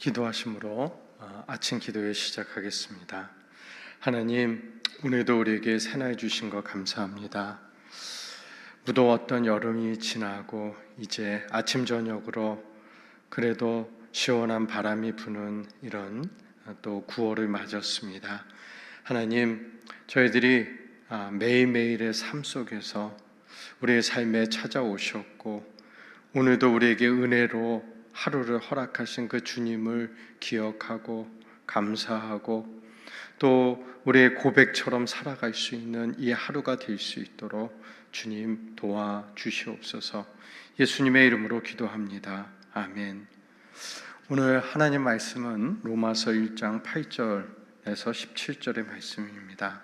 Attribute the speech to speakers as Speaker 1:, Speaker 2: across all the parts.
Speaker 1: 기도하심으로 어, 아침 기도회 시작하겠습니다. 하나님, 오늘도 우리에게 새나해 주신 것 감사합니다. 무더웠던 여름이 지나고 이제 아침 저녁으로 그래도 시원한 바람이 부는 이런 또 9월을 맞았습니다. 하나님, 저희들이 아, 매일매일의 삶 속에서 우리의 삶에 찾아오셨고 오늘도 우리에게 은혜로 하루를 허락하신 그 주님을 기억하고 감사하고 또 우리의 고백처럼 살아갈 수 있는 이 하루가 될 수 있도록 주님 도와 주시옵소서. 예수님의 이름으로 기도합니다. 아멘. 오늘 하나님 말씀은 로마서 1장 8절에서 17절의 말씀입니다.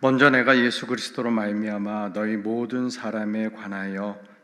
Speaker 1: 먼저 내가 예수 그리스도로 말미암아 너희 모든 사람에 관하여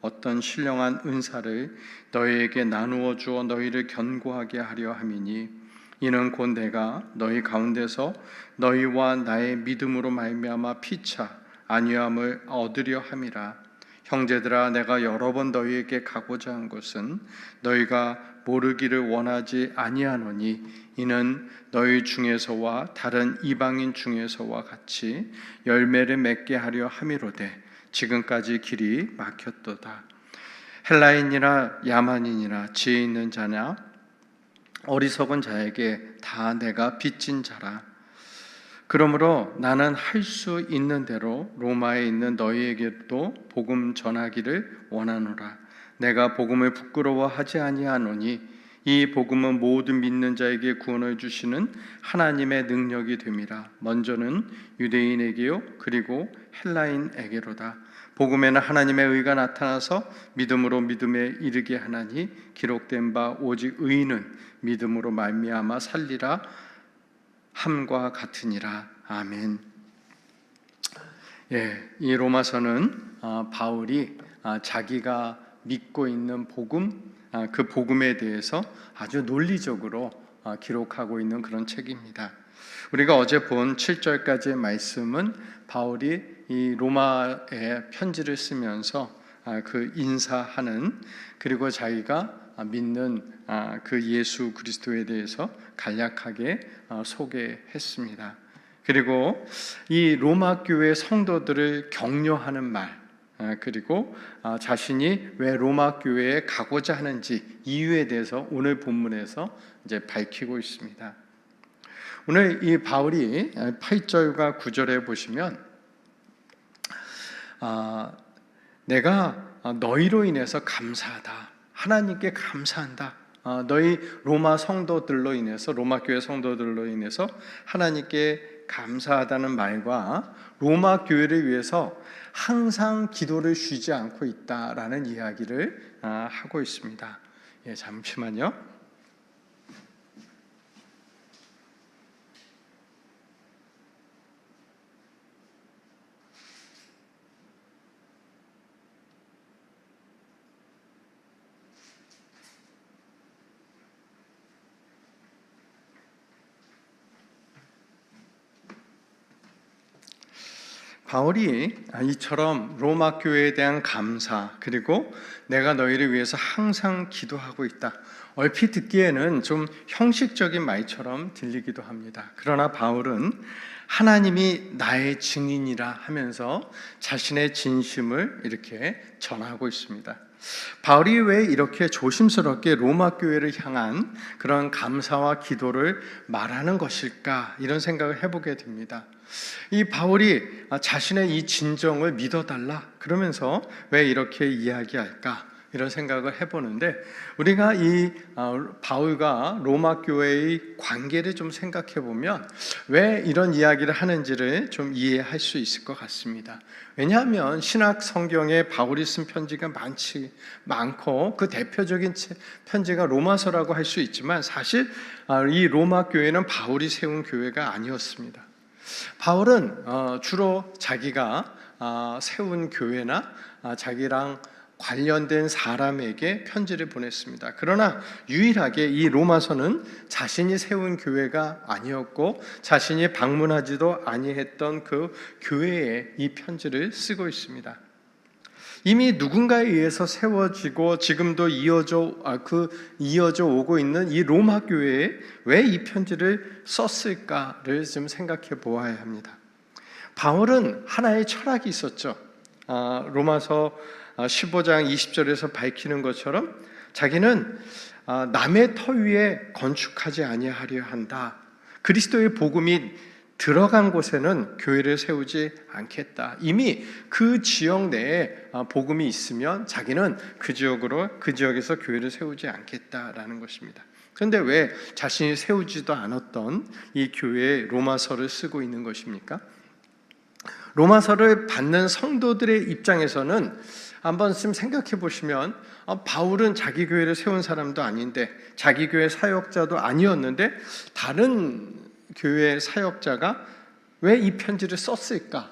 Speaker 1: 어떤 신령한 은사를 너희에게 나누어 주어 너희를 견고하게 하려 함이니 이는 곧 내가 너희 가운데서 너희와 나의 믿음으로 말미암아 피차 안위함을 얻으려 함이라. 형제들아 내가 여러 번 너희에게 가고자 한 것은 너희가 모르기를 원하지 아니하노니 이는 너희 중에서와 다른 이방인 중에서와 같이 열매를 맺게 하려 함이로되 지금까지 길이 막혔도다. 헬라인이나 야만인이나 지혜 있는 자냐? 어리석은 자에게 다 내가 빚진 자라. 그러므로 나는 할 수 있는 대로 로마에 있는 너희에게도 복음 전하기를 원하노라. 내가 복음을 부끄러워하지 아니하노니 이 복음은 모든 믿는 자에게 구원을 주시는 하나님의 능력이 됨이라. 먼저는 유대인에게요 그리고 헬라인에게로다. 복음에는 하나님의 의가 나타나서 믿음으로 믿음에 이르게 하나니 기록된 바 오직 의인은 믿음으로 말미암아 살리라. 함과 같으니라. 아멘. 예, 이 로마서는 아, 바울이 아, 자기가 믿고 있는 복음, 아, 그 복음에 대해서 아주 논리적으로 아, 기록하고 있는 그런 책입니다. 우리가 어제 본 7절까지의 말씀은 바울이 이 로마에 편지를 쓰면서 아, 그 인사하는 그리고 자기가 믿는 아, 그 예수 그리스도에 대해서 간략하게 어, 소개했습니다. 그리고 이 로마 교회 성도들을 격려하는 말, 아, 그리고 아, 자신이 왜 로마 교회에 가고자 하는지 이유에 대해서 오늘 본문에서 이제 밝히고 있습니다. 오늘 이 바울이 8절과 9절에 보시면 내가 너희로 인해서 감사하다. 하나님께 감사한다. 어, 너희 로마 성도들로 인해서 로마 교회 성도들로 인해서 하나님께 감사하다는 말과 로마 교회를 위해서 항상 기도를 쉬지 않고 있다라는 이야기를 아, 하고 있습니다. 예, 잠시만요. 바울이 이처럼 로마 교회에 대한 감사 그리고 내가 너희를 위해서 항상 기도하고 있다. 얼핏 듣기에는 좀 형식적인 말처럼 들리기도 합니다. 그러나 바울은 하나님이 나의 증인이라 하면서 자신의 진심을 이렇게 전하고 있습니다. 바울이 왜 이렇게 조심스럽게 로마 교회를 향한 그런 감사와 기도를 말하는 것일까 이런 생각을 해보게 됩니다. 이 바울이 자신의 이 진정을 믿어달라 그러면서 왜 이렇게 이야기할까? 이런 생각을 해보는데 우리가 이 어, 바울과 로마 교회의 관계를 좀 생각해 보면 왜 이런 이야기를 하는지를 좀 이해할 수 있을 것 같습니다. 왜냐하면 신학 성경에 바울이 쓴 편지가 많지 많고 그 대표적인 편지가 로마서라고 할 수 있지만 사실 아, 이 로마 교회는 바울이 세운 교회가 아니었습니다. 바울은 어, 주로 자기가 아, 세운 교회나 아, 자기랑 관련된 사람에게 편지를 보냈습니다. 그러나 유일하게 이 로마서는 자신이 세운 교회가 아니었고 자신이 방문하지도 아니했던 그 교회에 이 편지를 쓰고 있습니다. 이미 누군가에 의해서 세워지고 지금도 이어져 아, 그 이어져 오고 있는 이 로마 교회에 왜 이 편지를 썼을까를 좀 생각해 보아야 합니다. 바울은 하나의 철학이 있었죠. 아, 로마서 15장 아, 20절에서 밝히는 것처럼 자기는 아, 남의 터 위에 건축하지 아니하려 한다. 그리스도의 복음이 들어간 곳에는 교회를 세우지 않겠다. 이미 그 지역 내에 아, 복음이 있으면 자기는 그 지역으로 그 지역에서 교회를 세우지 않겠다라는 것입니다. 그런데 왜 자신이 세우지도 않았던 이 교회에 로마서를 쓰고 있는 것입니까? 로마서를 받는 성도들의 입장에서는 한번 좀 생각해 보시면 어, 바울은 자기 교회를 세운 사람도 아닌데 자기 교회 사역자도 아니었는데 다른 교회 사역자가 왜 이 편지를 썼을까?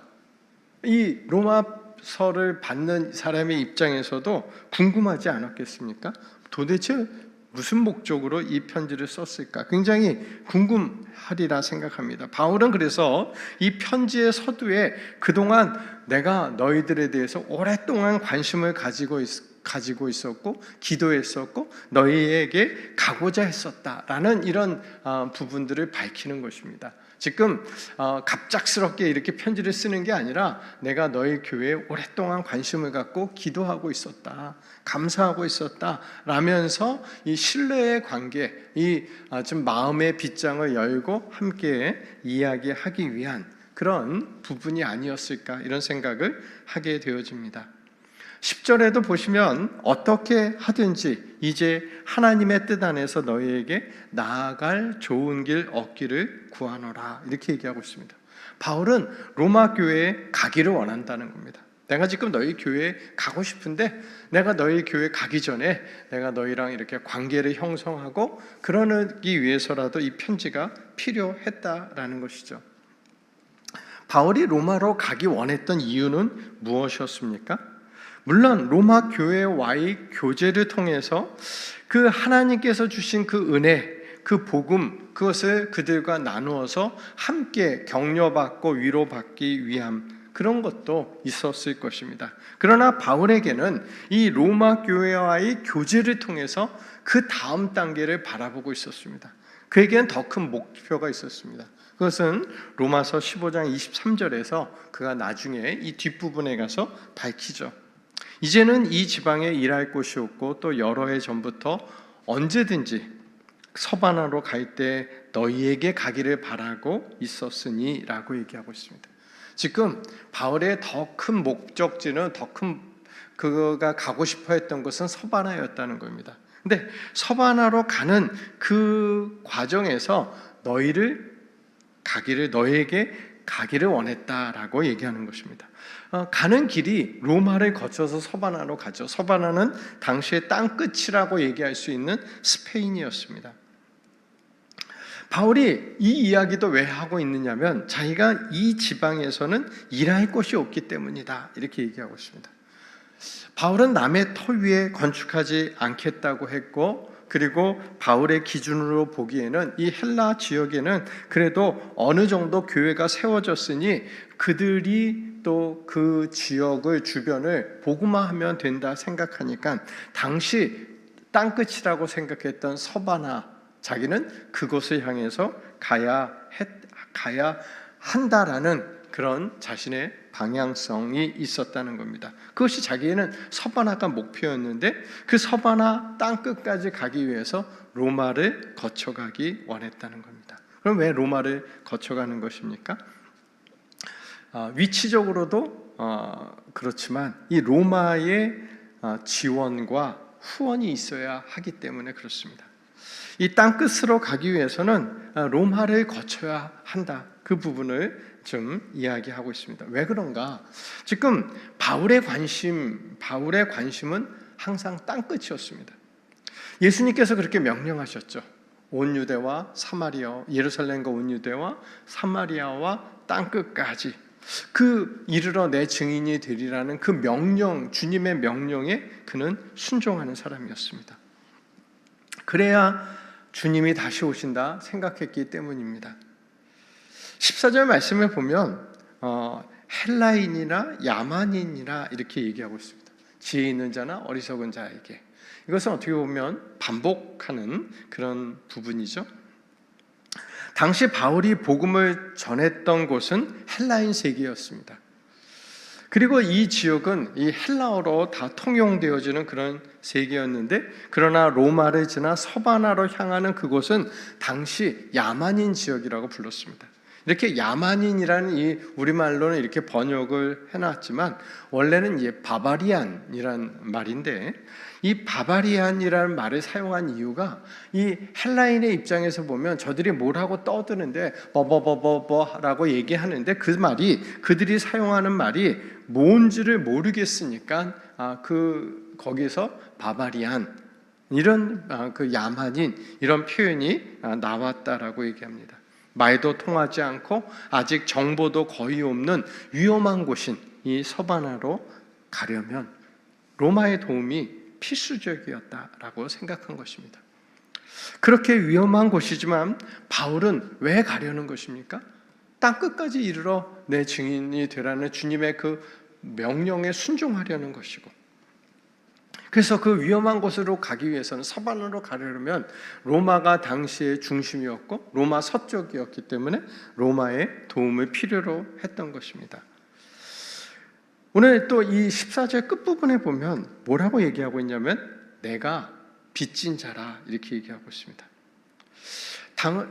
Speaker 1: 이 로마서를 받는 사람의 입장에서도 궁금하지 않았겠습니까? 도대체 무슨 목적으로 이 편지를 썼을까? 굉장히 궁금하리라 생각합니다. 바울은 그래서 이 편지의 서두에 그동안 내가 너희들에 대해서 오랫동안 관심을 가지고 있, 가지고 있었고 기도했었고 너희에게 가고자 했었다라는 이런 어, 부분들을 밝히는 것입니다. 지금 어, 갑작스럽게 이렇게 편지를 쓰는 게 아니라 내가 너희 교회에 오랫동안 관심을 갖고 기도하고 있었다, 감사하고 있었다, 라면서 이 신뢰의 관계, 이좀 아, 마음의 빗장을 열고 함께 이야기하기 위한 그런 부분이 아니었을까 이런 생각을 하게 되어집니다. 10절에도 보시면 어떻게 하든지 이제 하나님의 뜻 안에서 너희에게 나아갈 좋은 길 얻기를 구하노라 이렇게 얘기하고 있습니다. 바울은 로마 교회에 가기를 원한다는 겁니다. 내가 지금 너희 교회에 가고 싶은데 내가 너희 교회 가기 전에 내가 너희랑 이렇게 관계를 형성하고 그러기 위해서라도 이 편지가 필요했다라는 것이죠. 바울이 로마로 가기 원했던 이유는 무엇이었습니까? 물론 로마 교회와의 교제를 통해서 그 하나님께서 주신 그 은혜, 그 복음, 그것을 그들과 나누어서 함께 격려받고 위로받기 위함 그런 것도 있었을 것입니다. 그러나 바울에게는 이 로마 교회와의 교제를 통해서 그 다음 단계를 바라보고 있었습니다. 그에게는 더 큰 목표가 있었습니다. 그것은 로마서 15장 23절에서 그가 나중에 이 뒷부분에 가서 밝히죠. 이제는 이 지방에 일할 곳이 없고 또 여러 해 전부터 언제든지 서바나로 갈 때 너희에게 가기를 바라고 있었으니라고 얘기하고 있습니다. 지금 바울의 더 큰 목적지는 더 큰 그가 가고 싶어 했던 것은 서바나였다는 겁니다. 근데 서바나로 가는 그 과정에서 너희를 가기를 너에게 가기를 원했다라고 얘기하는 것입니다. 어, 가는 길이 로마를 거쳐서 서바나로 가죠. 서바나는 당시의 땅 끝이라고 얘기할 수 있는 스페인이었습니다. 바울이 이 이야기도 왜 하고 있느냐면 자기가 이 지방에서는 일할 곳이 없기 때문이다. 이렇게 얘기하고 있습니다. 바울은 남의 터 위에 건축하지 않겠다고 했고 그리고 바울의 기준으로 보기에는 이 헬라 지역에는 그래도 어느 정도 교회가 세워졌으니 그들이 또 그 지역을 주변을 복음화하면 된다 생각하니까 당시 땅끝이라고 생각했던 서바나 자기는 그곳을 향해서 가야 했, 가야 한다라는 그런 자신의 방향성이 있었다는 겁니다. 그것이 자기에는 서바나가 목표였는데 그 서바나 땅 끝까지 가기 위해서 로마를 거쳐가기 원했다는 겁니다. 그럼 왜 로마를 거쳐가는 것입니까? 어, 위치적으로도 어, 그렇지만 이 로마의 어, 지원과 후원이 있어야 하기 때문에 그렇습니다. 이 땅 끝으로 가기 위해서는 어, 로마를 거쳐야 한다. 그 부분을 좀 이야기하고 있습니다. 왜 그런가? 지금 바울의 관심, 바울의 관심은 항상 땅 끝이었습니다. 예수님께서 그렇게 명령하셨죠. 온 유대와 사마리아, 예루살렘과 온 유대와 사마리아와 땅 끝까지 그 이르러 내 증인이 되리라는 그 명령, 주님의 명령에 그는 순종하는 사람이었습니다. 그래야 주님이 다시 오신다 생각했기 때문입니다. 14절 말씀을 보면 어, 헬라인이나 야만인이나 이렇게 얘기하고 있습니다. 지혜 있는 자나 어리석은 자에게 이것은 어떻게 보면 반복하는 그런 부분이죠. 당시 바울이 복음을 전했던 곳은 헬라인 세계였습니다. 그리고 이 지역은 이 헬라어로 다 통용되어지는 그런 세계였는데 그러나 로마를 지나 서바나로 향하는 그곳은 당시 야만인 지역이라고 불렀습니다. 이렇게 야만인이라는 이 우리말로는 이렇게 번역을 해놨지만 원래는 이 바바리안이란 말인데 이 바바리안이라는 말을 사용한 이유가 이 헬라인의 입장에서 보면 저들이 뭘 하고 떠드는데 버버버버버라고 얘기하는데 그 말이 그들이 사용하는 말이 뭔지를 모르겠으니까 아, 그 거기서 바바리안 이런 아, 그 야만인 이런 표현이 아, 나왔다라고 얘기합니다. 말도 통하지 않고 아직 정보도 거의 없는 위험한 곳인 이 서바나로 가려면 로마의 도움이 필수적이었다라고 생각한 것입니다. 그렇게 위험한 곳이지만 바울은 왜 가려는 것입니까? 땅 끝까지 이르러 내 증인이 되라는 주님의 그 명령에 순종하려는 것이고 그래서 그 위험한 곳으로 가기 위해서는 서반으로 가려면 로마가 당시의 중심이었고 로마 서쪽이었기 때문에 로마의 도움을 필요로 했던 것입니다. 오늘 또 이 14절 끝부분에 보면 뭐라고 얘기하고 있냐면 내가 빚진 자라 이렇게 얘기하고 있습니다.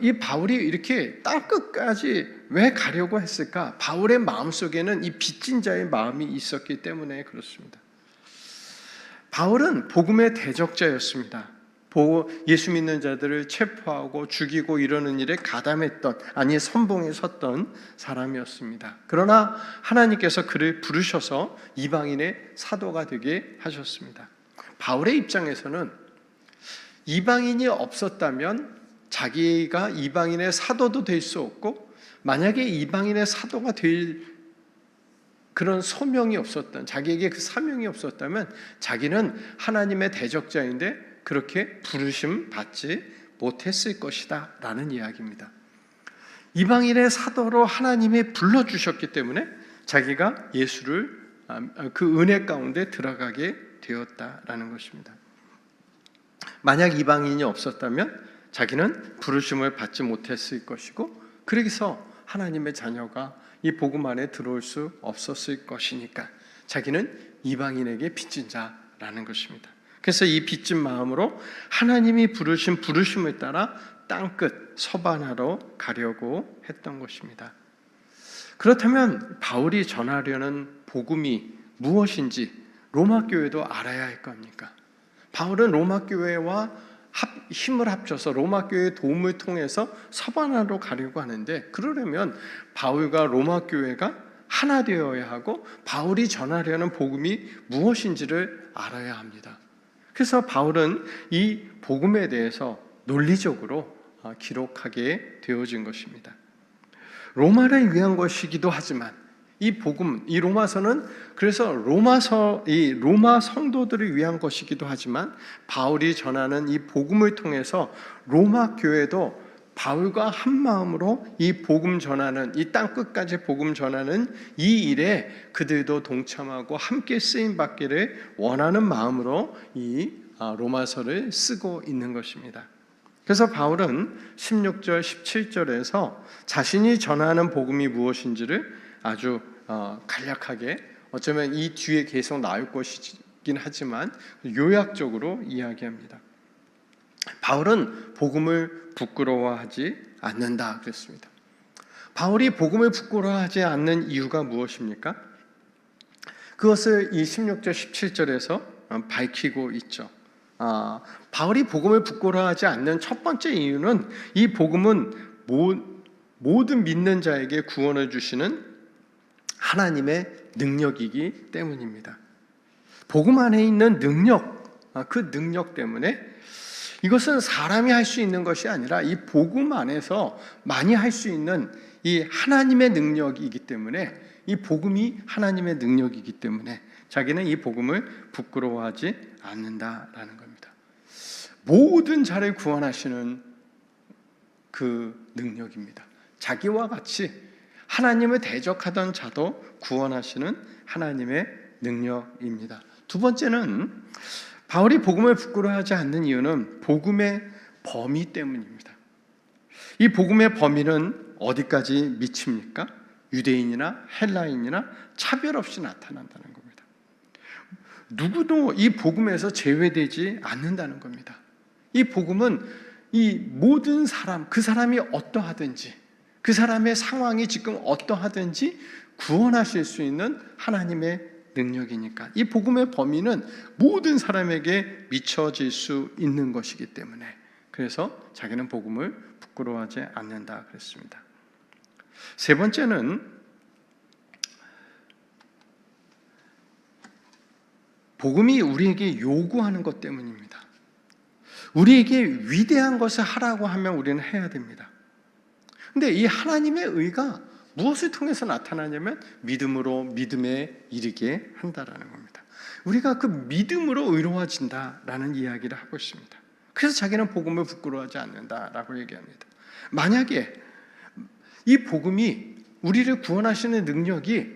Speaker 1: 이 바울이 이렇게 땅 끝까지 왜 가려고 했을까? 바울의 마음 속에는 이 빚진 자의 마음이 있었기 때문에 그렇습니다. 바울은 복음의 대적자였습니다. 예수 믿는 자들을 체포하고 죽이고 이러는 일에 가담했던 아니 선봉에 섰던 사람이었습니다. 그러나 하나님께서 그를 부르셔서 이방인의 사도가 되게 하셨습니다. 바울의 입장에서는 이방인이 없었다면 자기가 이방인의 사도도 될 수 없고 만약에 이방인의 사도가 될 그런 소명이 없었던 자기에게 그 사명이 없었다면 자기는 하나님의 대적자인데 그렇게 부르심 받지 못했을 것이다라는 이야기입니다. 이방인의 사도로 하나님이 불러 주셨기 때문에 자기가 예수를 아, 그 은혜 가운데 들어가게 되었다라는 것입니다. 만약 이방인이 없었다면 자기는 부르심을 받지 못했을 것이고 그래서 하나님의 자녀가 이 복음 안에 들어올 수 없었을 것이니까 자기는 이방인에게 빚진 자라는 것입니다. 그래서 이 빚진 마음으로 하나님이 부르신 부르심을 따라 땅끝 서바나로 가려고 했던 것입니다. 그렇다면 바울이 전하려는 복음이 무엇인지 로마 교회도 알아야 할 겁니까? 바울은 로마 교회와 합, 힘을 합쳐서 로마 교회의 도움을 통해서 서바나로 가려고 하는데 그러려면 바울과 로마 교회가 하나 되어야 하고 바울이 전하려는 복음이 무엇인지를 알아야 합니다. 그래서 바울은 이 복음에 대해서 논리적으로 어, 기록하게 되어진 것입니다. 로마를 위한 것이기도 하지만 이 복음, 이 로마서는 그래서 로마서, 이 로마 성도들을 위한 것이기도 하지만 바울이 전하는 이 복음을 통해서 로마 교회도 바울과 한 마음으로 이 복음 전하는 이 땅 끝까지 복음 전하는 이 일에 그들도 동참하고 함께 쓰임 받기를 원하는 마음으로 이 아, 로마서를 쓰고 있는 것입니다. 그래서 바울은 16절, 17절에서 자신이 전하는 복음이 무엇인지를 아주 어, 간략하게 어쩌면 이 뒤에 계속 나올 것이긴 하지만 요약적으로 이야기합니다. 바울은 복음을 부끄러워하지 않는다 그랬습니다. 바울이 복음을 부끄러워하지 않는 이유가 무엇입니까? 그것을 이 16절 17절에서 어, 밝히고 있죠. 아, 바울이 복음을 부끄러워하지 않는 첫 번째 이유는 이 복음은 모, 모든 믿는 자에게 구원을 주시는 하나님의 능력이기 때문입니다. 복음 안에 있는 능력, 아, 그 능력 때문에 이것은 사람이 할 수 있는 것이 아니라 이 복음 안에서 많이 할 수 있는 이 하나님의 능력이기 때문에 이 복음이 하나님의 능력이기 때문에 자기는 이 복음을 부끄러워하지 않는다라는 겁니다. 모든 자를 구원하시는 그 능력입니다. 자기와 같이 하나님을 대적하던 자도 구원하시는 하나님의 능력입니다. 두 번째는 바울이 복음을 부끄러워하지 않는 이유는 복음의 범위 때문입니다. 이 복음의 범위는 어디까지 미칩니까? 유대인이나 헬라인이나 차별 없이 나타난다는 겁니다. 누구도 이 복음에서 제외되지 않는다는 겁니다. 이 복음은 이 모든 사람, 그 사람이 어떠하든지, 그 사람의 상황이 지금 어떠하든지 구원하실 수 있는 하나님의 능력이니까 이 복음의 범위는 모든 사람에게 미쳐질 수 있는 것이기 때문에 그래서 자기는 복음을 부끄러워하지 않는다 그랬습니다. 세 번째는 복음이 우리에게 요구하는 것 때문입니다. 우리에게 위대한 것을 하라고 하면 우리는 해야 됩니다. 근데 이 하나님의 의가 무엇을 통해서 나타나냐면 믿음으로 믿음에 이르게 한다라는 겁니다. 우리가 그 믿음으로 의로워진다라는 이야기를 하고 있습니다. 그래서 자기는 복음을 부끄러워하지 않는다라고 얘기합니다. 만약에 이 복음이 우리를 구원하시는 능력이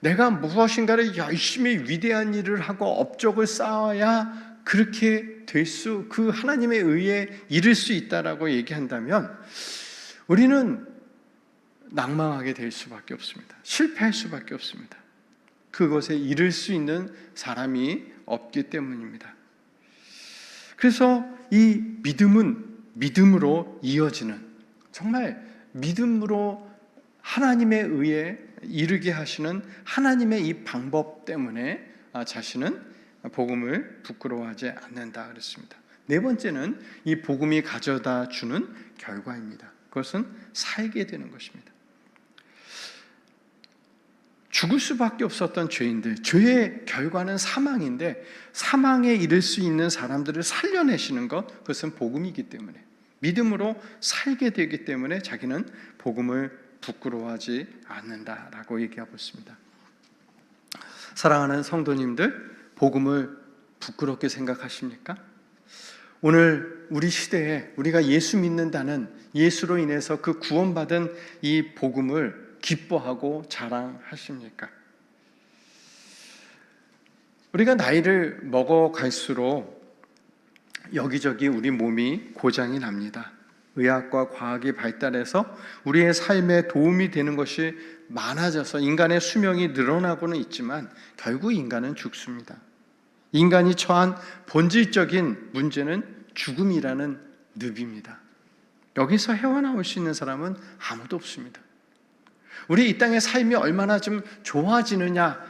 Speaker 1: 내가 무엇인가를 열심히 위대한 일을 하고 업적을 쌓아야 그렇게 될 수, 그 하나님의 의에 이를 수 있다라고 얘기한다면 우리는 낭망하게 될 수밖에 없습니다. 실패할 수밖에 없습니다. 그것에 이를 수 있는 사람이 없기 때문입니다. 그래서 이 믿음은 믿음으로 이어지는 정말 믿음으로 하나님의 의에 이르게 하시는 하나님의 이 방법 때문에 자신은 복음을 부끄러워하지 않는다 그랬습니다. 네 번째는 이 복음이 가져다 주는 결과입니다. 그것은 살게 되는 것입니다. 죽을 수밖에 없었던 죄인들, 죄의 결과는 사망인데 사망에 이를 수 있는 사람들을 살려내시는 것, 그것은 복음이기 때문에 믿음으로 살게 되기 때문에 자기는 복음을 부끄러워하지 않는다라고 얘기하고 있습니다. 사랑하는 성도님들, 복음을 부끄럽게 생각하십니까? 오늘 우리 시대에 우리가 예수 믿는다는 예수로 인해서 그 구원받은 이 복음을 기뻐하고 자랑하십니까? 우리가 나이를 먹어 갈수록 여기저기 우리 몸이 고장이 납니다. 의학과 과학이 발달해서 우리의 삶에 도움이 되는 것이 많아져서 인간의 수명이 늘어나고는 있지만 결국 인간은 죽습니다. 인간이 처한 본질적인 문제는 죽음이라는 늪입니다. 여기서 헤어나올 수 있는 사람은 아무도 없습니다. 우리 이 땅의 삶이 얼마나 좀 좋아지느냐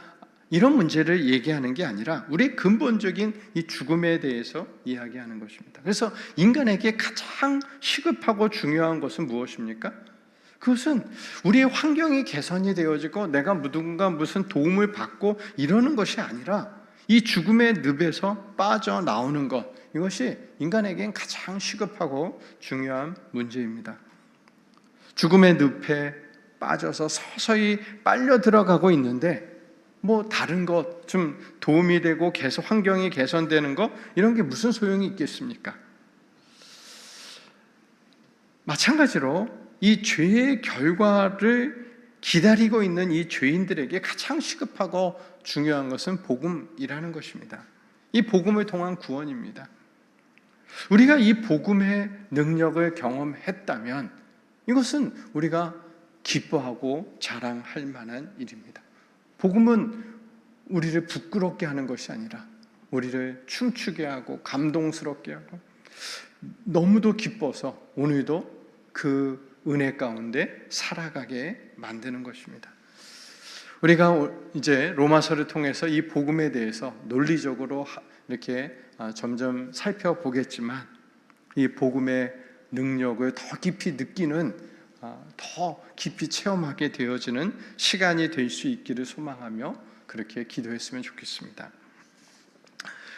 Speaker 1: 이런 문제를 얘기하는 게 아니라 우리 근본적인 이 죽음에 대해서 이야기하는 것입니다. 그래서 인간에게 가장 시급하고 중요한 것은 무엇입니까? 그것은 우리의 환경이 개선이 되어지고 내가 누군가 무슨 도움을 받고 이러는 것이 아니라 이 죽음의 늪에서 빠져나오는 것 이것이 인간에겐 가장 시급하고 중요한 문제입니다. 죽음의 늪에 빠져서 서서히 빨려 들어가고 있는데 뭐 다른 것 좀 도움이 되고 계속 환경이 개선되는 것 이런 게 무슨 소용이 있겠습니까? 마찬가지로 이 죄의 결과를 기다리고 있는 이 죄인들에게 가장 시급하고 중요한 것은 복음이라는 것입니다. 이 복음을 통한 구원입니다. 우리가 이 복음의 능력을 경험했다면 이것은 우리가 기뻐하고 자랑할 만한 일입니다. 복음은 우리를 부끄럽게 하는 것이 아니라 우리를 춤추게 하고 감동스럽게 하고 너무도 기뻐서 오늘도 그 은혜 가운데 살아가게 만드는 것입니다. 우리가 오- 이제 로마서를 통해서 이 복음에 대해서 논리적으로 하- 이렇게 아, 점점 살펴보겠지만 이 복음의 능력을 더 깊이 느끼는 아, 더 깊이 체험하게 되어지는 시간이 될 수 있기를 소망하며 그렇게 기도했으면 좋겠습니다.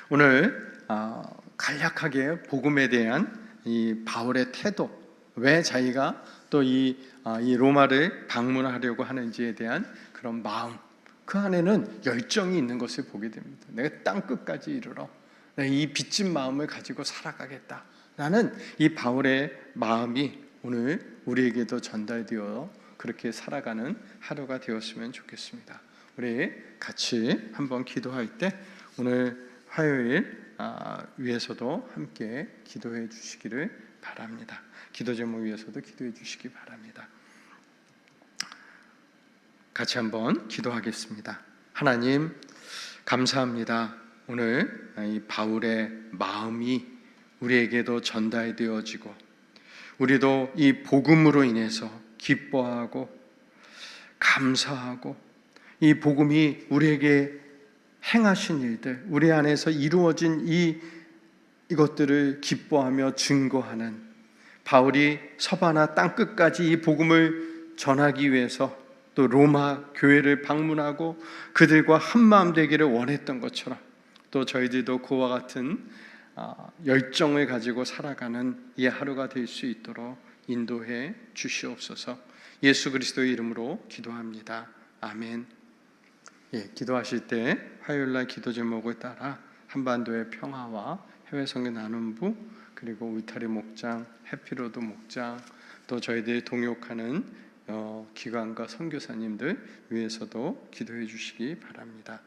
Speaker 1: 오늘 아, 간략하게 복음에 대한 이 바울의 태도, 왜 자기가 또이 이 로마를 방문하려고 하는지에 대한 그런 마음, 그 안에는 열정이 있는 것을 보게 됩니다. 내가 땅 끝까지 이르러 이 빚진 마음을 가지고 살아가겠다. 라는 이 바울의 마음이 오늘 우리에게도 전달되어 그렇게 살아가는 하루가 되었으면 좋겠습니다. 우리 같이 한번 기도할 때 오늘 화요일 아, 위해서도 함께 기도해 주시기를 바랍니다. 기도 제목 위해서도 기도해 주시기 바랍니다. 같이 한번 기도하겠습니다. 하나님 감사합니다. 오늘 이 바울의 마음이 우리에게도 전달되어지고 우리도 이 복음으로 인해서 기뻐하고 감사하고 이 복음이 우리에게 행하신 일들, 우리 안에서 이루어진 이 이것들을 기뻐하며 증거하는 바울이 서바나 땅 끝까지 이 복음을 전하기 위해서 또 로마 교회를 방문하고 그들과 한 마음 되기를 원했던 것처럼 또 저희들도 그와 같은 아, 열정을 가지고 살아가는 이 하루가 될 수 있도록 인도해 주시옵소서. 예수 그리스도의 이름으로 기도합니다. 아멘. 예, 기도하실 때 화요일 날 기도 제목을 따라 한반도의 평화와 해외 성교 나눔부 그리고 울타리 목장, 해피로드 목장 또 저희들이 동역하는 어, 기관과 선교사님들 위해서도 기도해 주시기 바랍니다.